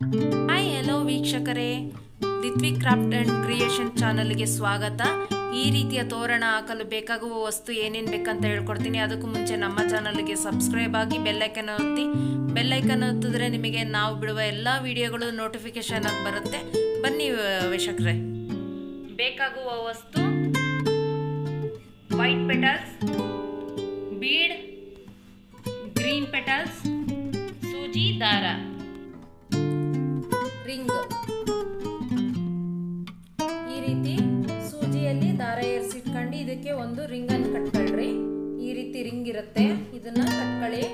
Hi hello ವೀಕ್ಷಕರೇ. ದಿತ್ವಿ craft and creation ಚಾನಲ್ಗೆ ಸ್ವಾಗತ. ಈ ರೀತಿಯ ತೋರಣ ಹಾಕಲು ಬೇಕಾಗುವ ವಸ್ತು ಏನೇನು ಬೇಕಂತ ಹೇಳ್ಕೊಡ್ತೀನಿ. ಅದಕ್ಕೂ ಮುಂಚೆ ನಮ್ಮ ಚಾನಲ್ಗೆ ಸಬ್ಸ್ಕ್ರೈಬ್ ಆಗಿ ಬೆಲ್ಲೈಕನ್ ಒತ್ತಿ. ಬೆಲ್ಲೈಕನ್ ಒತ್ತಿದ್ರೆ ನಿಮಗೆ ನಾವು ಬಿಡುವ ಎಲ್ಲ ವಿಡಿಯೋಗಳು ನೋಟಿಫಿಕೇಶನ್ ಆಗಿ ಬರುತ್ತೆ. ಬನ್ನಿ ವೀಕ್ಷಕರೇ. ಬೇಕಾಗುವ ವಸ್ತು white petals bead green petals ಸೂಜಿ, ದಾರ. ರಿಂಗ್. ಈ ರೀತಿ ಸೂಜಿಯಲ್ಲಿ ದಾರ ಏರಿಸಿಟ್ಕೊಂಡು ಇದಕ್ಕೆ ಒಂದು ರಿಂಗ್ ಅನ್ನು ಕಟ್ಕೊಳ್ರಿ ಈ ರೀತಿ ರಿಂಗ್ ಇರುತ್ತೆ. ಇದನ್ನ ಕಟ್ಕೊಳ್ಳಿ.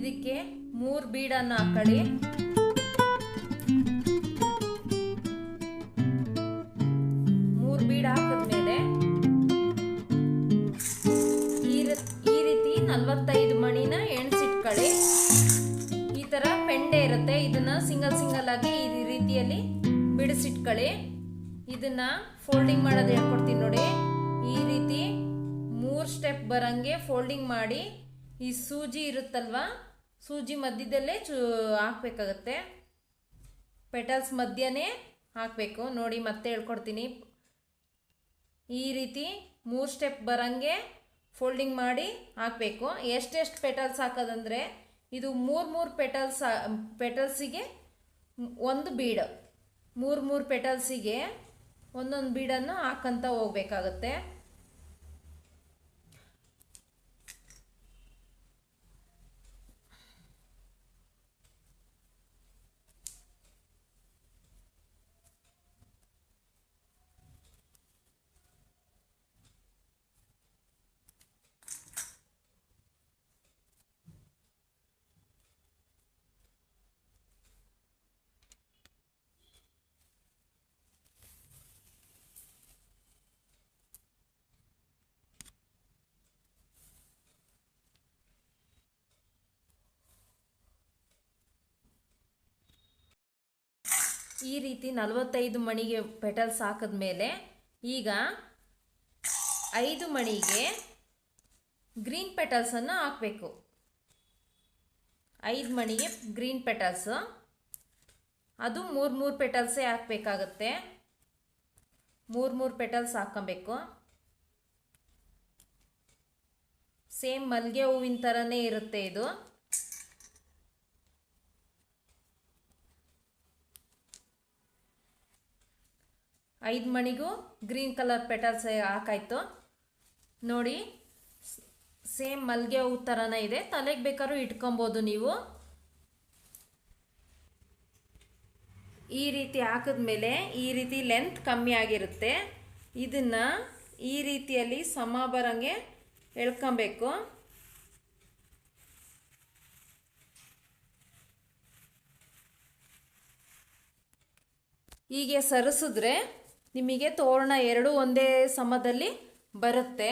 ಇದಕ್ಕೆ ಮೂರು ಬೀಡನ್ನು ಹಾಕೊಳ್ಳಿ ಸಿಂಗಲ್ ಸಿಂಗಲ್ ಆಗಿ ಈ ರೀತಿಯಲ್ಲಿ ಬಿಡಿಸಿಟ್ಕೊಳ್ಳಿ. ಇದನ್ನ ಫೋಲ್ಡಿಂಗ್ ಮಾಡೋದು ಹೇಳ್ಕೊಡ್ತೀನಿ ನೋಡಿ. ಈ ರೀತಿ ಮೂರು ಸ್ಟೆಪ್ ಬರಂಗೆ ಫೋಲ್ಡಿಂಗ್ ಮಾಡಿ ಈ ಸೂಜಿ ಇರುತ್ತಲ್ವಾ? ಸೂಜಿ ಮಧ್ಯದಲ್ಲೇ ಚೂ ಹಾಕ್ಬೇಕಾಗತ್ತೆ. ಪೆಟಲ್ಸ್ ಮಧ್ಯನೇ ಹಾಕಬೇಕು. ನೋಡಿ ಮತ್ತೆ ಹೇಳ್ಕೊಡ್ತೀನಿ. ಈ ರೀತಿ ಮೂರು ಸ್ಟೆಪ್ ಬರಂಗೆ ಫೋಲ್ಡಿಂಗ್ ಮಾಡಿ ಹಾಕಬೇಕು. ಎಷ್ಟೆಷ್ಟು ಪೆಟಲ್ಸ್ ಹಾಕೋದಂದರೆ ಇದು ಮೂರು ಮೂರು ಪೆಟಲ್ಸ್ ಪೆಟಲ್ಸಿಗೆ ಒಂದು ಬೀಡ್ ಮೂರು ಮೂರು ಪೆಟಲ್ಸಿಗೆ ಒಂದೊಂದು ಬೀಡನ್ನು ಹಾಕಂತ ಹೋಗ್ಬೇಕಾಗತ್ತೆ. ಈ ರೀತಿ ನಲವತ್ತೈದು ಮಣಿಗೆ ಪೆಟಲ್ಸ್ ಹಾಕಿದ್ಮೇಲೆ ಈಗ ಐದು ಮಣಿಗೆ ಗ್ರೀನ್ ಪೆಟಲ್ಸನ್ನು ಹಾಕಬೇಕು. ಐದು ಮಣಿಗೆ ಗ್ರೀನ್ ಪೆಟಲ್ಸ್. ಅದು ಮೂರು ಮೂರು ಪೆಟಲ್ಸೇ ಹಾಕಬೇಕಾಗತ್ತೆ. ಮೂರು ಮೂರು ಪೆಟಲ್ಸ್ ಹಾಕೊಬೇಕು. ಸೇಮ್ ಮಲ್ಲಿಗೆ ಹೂವಿನ ಥರನೇ ಇರುತ್ತೆ ಇದು. ಐದು ಮಣಿಗೂ ಗ್ರೀನ್ ಕಲರ್ ಪೆಟಲ್ಸ್ ಹಾಕಾಯ್ತು. ನೋಡಿ ಸೇಮ್ ಮಲ್ಲಿಗೆ ಹೂ ಥರನೇ ಇದೆ. ತಲೆಗೆ ಬೇಕಾದ್ರೂ ಇಟ್ಕೊಬೋದು ನೀವು. ಈ ರೀತಿ ಹಾಕಿದ್ಮೇಲೆ ಈ ರೀತಿ ಲೆಂತ್ ಕಮ್ಮಿ ಆಗಿರುತ್ತೆ. ಇದನ್ನು ಈ ರೀತಿಯಲ್ಲಿ ಸಮ ಬರಂಗೆ ಎಳ್ಕೊಬೇಕು. ಹೀಗೆ ಸರಿಸಿದ್ರೆ ನಿಮಗೆ ತೋರಣ ಎರಡು ಒಂದೇ ಸಮದಲ್ಲಿ ಬರುತ್ತೆ.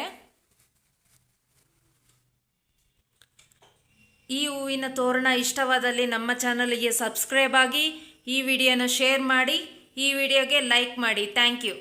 ಈ ಹೂವಿನ ತೋರಣ ಇಷ್ಟವಾದಲ್ಲಿ ನಮ್ಮ ಚಾನಲಿಗೆ ಸಬ್ಸ್ಕ್ರೈಬ್ ಆಗಿ ಈ ವಿಡಿಯೋನ ಶೇರ್ ಮಾಡಿ, ಈ ವಿಡಿಯೋಗೆ ಲೈಕ್ ಮಾಡಿ. Thank you.